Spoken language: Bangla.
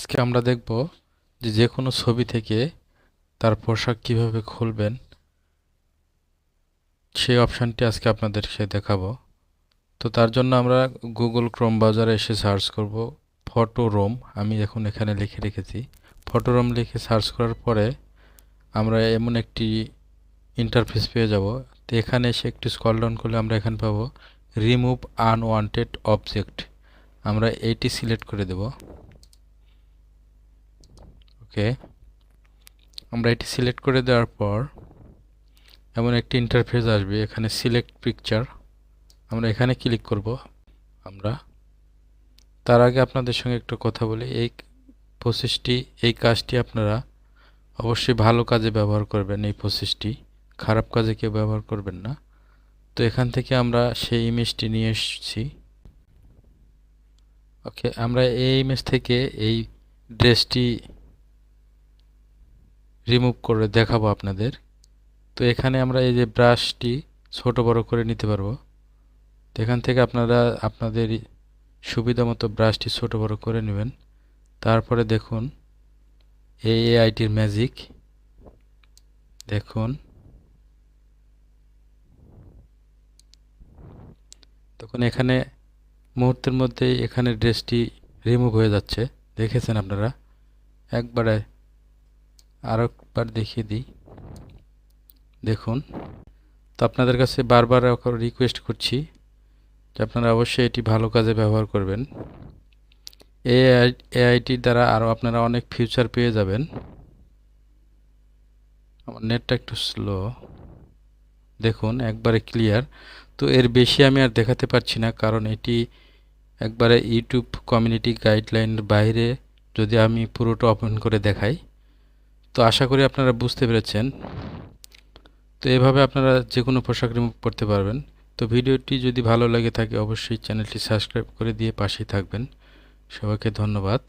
আজকে আমরা দেখব যে যে কোনো ছবি থেকে তার পোশাক কীভাবে খুলবেন। সেই অপশানটি আজকে আপনাদেরকে দেখাবো। তো তার জন্য আমরা গুগল ক্রোম বাজারে এসে সার্চ করব ফটো রোম আমি এখন এখানে লিখে রেখেছি। ফটো রোম লিখে সার্চ করার পরে আমরা এমন একটি ইন্টারফেস পেয়ে যাব। তো এখানে এসে একটু স্কল ডাউন করলে আমরা এখানে পাবো রিমুভ আনওয়ান্টেড অবজেক্ট আমরা এইটি সিলেক্ট করে দেব। ওকে। আমরা এটি সিলেক্ট করে দেওয়ার পর এমন একটি ইন্টারফেস আসবে, এখানে সিলেক্ট পিকচার আমরা এখানে ক্লিক করব। আমরা তার আগে আপনাদের সঙ্গে একটু কথা বলি। এই প্রসেসটি এই কাজটি আপনারা অবশ্যই ভালো কাজে ব্যবহার করবেন এই প্রসেসটি খারাপ কাজে কেউ ব্যবহার করবেন না। তো এখান থেকে আমরা সেই ইমেজটি নিয়ে এসেছি। ওকে, আমরা এই ইমেজ থেকে এই ড্রেসটি রিমুভ করে দেখাবো আপনাদের। তো এখানে আমরা এই যে ব্রাশটি ছোট বড় করে নিতে পারব। তো এখান থেকে আপনারা আপনাদের সুবিধা মতো ব্রাশটি ছোট বড় করে নেবেন। তারপরে দেখুন, এই আইটির ম্যাজিক দেখুন। তখন এখানে মুহূর্তের মধ্যেই এখানে ড্রেসটি রিমুভ হয়ে যাচ্ছে। দেখেছেন আপনারা? একবারে আরও একবার দেখিয়ে দিই। দেখুন, তো আপনাদের কাছে বারবার রিকোয়েস্ট করছি যে আপনারা অবশ্যই এটি ভালো কাজে ব্যবহার করবেন। এআই এআইটির দ্বারা আরও আপনারা অনেক ফিউচার পেয়ে যাবেন। আমার নেটটা একটু স্লো দেখুন, একবারে ক্লিয়ার তো এর বেশি আমি আর দেখাতে পারছি না, কারণ এটি একবারে ইউটিউব কমিউনিটি গাইডলাইনের বাইরে যদি আমি পুরোটা ওপেন করে দেখাই। তো আশা করি আপনারা বুঝতে পেরেছেন। তো এভাবে আপনারা যে কোনো পোশাক রিমুভ করতে পারবেন। তো ভিডিওটি যদি ভালো লাগে থাকে, অবশ্যই চ্যানেলটি সাবস্ক্রাইব করে দিয়ে পাশেই থাকবেন। সবাইকে ধন্যবাদ।